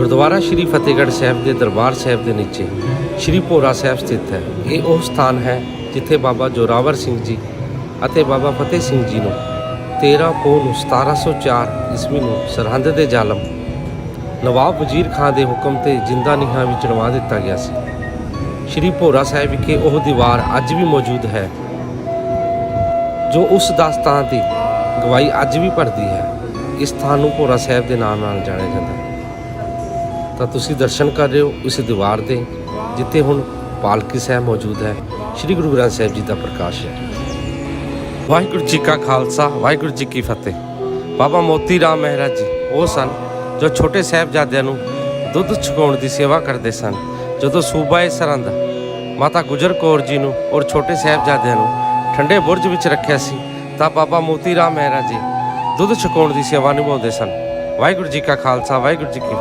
ਗੁਰਦੁਆਰਾ ਸ਼੍ਰੀ ਫਤਿਹਗੜ੍ਹ ਸਾਹਿਬ ਦੇ ਦਰਬਾਰ ਸਾਹਿਬ ਦੇ ਨੀਚੇ, ਸ਼੍ਰੀ ਭੋਰਾ ਸਾਹਿਬ ਸਥਿਤ ਹੈ। ਇਹ ਉਹ ਸਥਾਨ ਹੈ ਜਿੱਥੇ ਬਾਬਾ ਜੋਰਾਵਰ ਸਿੰਘ ਜੀ ਅਤੇ ਬਾਬਾ ਫਤਿਹ ਸਿੰਘ ਜੀ ਨੂੰ 13 ਪੋਹ ਨੂੰ 1704 ਈਸਵੀ ਨੂੰ ਸਰਹੰਦ ਦੇ ਜ਼ਾਲਮ, ਨਵਾਬ ਵਜ਼ੀਰ ਖਾਨ ਦੇ ਹੁਕਮ ਤੇ ਜਿੰਦਾ ਨੀਹਾਂ ਵਿੱਚ ਚੜਵਾ ਦਿੱਤਾ ਗਿਆ ਸੀ। ਸ਼੍ਰੀ ਭੋਰਾ ਸਾਹਿਬ ਵਿਖੇ ਉਹ ਦੀਵਾਰ ਅੱਜ ਵੀ ਮੌਜੂਦ ਹੈ, ਜੋ ਉਸ ਦਾਸਤਾਨ ਦੀ ਗਵਾਹੀ ਅੱਜ ਵੀ ਭਰਦੀ ਹੈ। ਇਸ ਸਥਾਨ ਨੂੰ ਭੋਰਾ ਸਾਹਿਬ ਦੇ ਨਾਮ ਨਾਲ ਜਾਣਿਆ ਜਾਂਦਾ ਹੈ। ਤਾਂ ਤੁਸੀਂ ਦਰਸ਼ਨ ਕਰ ਰਹੇ ਹੋ ਉਸ ਦੀਵਾਰ ਦੇ ਜਿੱਥੇ ਹੁਣ ਪਾਲਕੀ ਸਾਹਿਬ ਮੌਜੂਦ ਹੈ। ਸ੍ਰੀ ਗੁਰੂ ਗ੍ਰੰਥ ਸਾਹਿਬ ਜੀ ਦਾ ਪ੍ਰਕਾਸ਼ ਹੈ। ਵਾਹਿਗੁਰੂ ਜੀ ਕਾ ਖਾਲਸਾ, ਵਾਹਿਗੁਰੂ ਜੀ ਕੀ ਫਤਿਹ। ਬਾਬਾ ਮੋਤੀ ਰਾਮ ਮਹਾਰਾਜ ਜੀ, ਉਹ ਸਨ ਜੋ ਛੋਟੇ ਸਾਹਿਬਜ਼ਾਦਿਆਂ ਨੂੰ ਦੁੱਧ ਛਕਾਉਣ ਦੀ ਸੇਵਾ ਕਰਦੇ ਸਨ। ਜਦੋਂ ਸੂਬਾ ਇਹ ਸਰੰਦ ਮਾਤਾ ਗੁਜਰ ਕੌਰ ਜੀ ਨੂੰ ਔਰ ਛੋਟੇ ਸਾਹਿਬਜ਼ਾਦਿਆਂ ਨੂੰ ਠੰਡੇ ਬੁਰਜ ਵਿੱਚ ਰੱਖਿਆ ਸੀ, ਤਾਂ ਬਾਬਾ ਮੋਤੀ ਰਾਮ ਮਹਾਰਾਜ ਜੀ ਦੁੱਧ ਛਕਾਉਣ ਦੀ ਸੇਵਾ ਨਿਭਾਉਂਦੇ ਸਨ। ਵਾਹਿਗੁਰੂ ਜੀ ਕਾ ਖਾਲਸਾ, ਵਾਹਿਗੁਰੂ ਜੀ ਕੀ ਫਤਿਹ।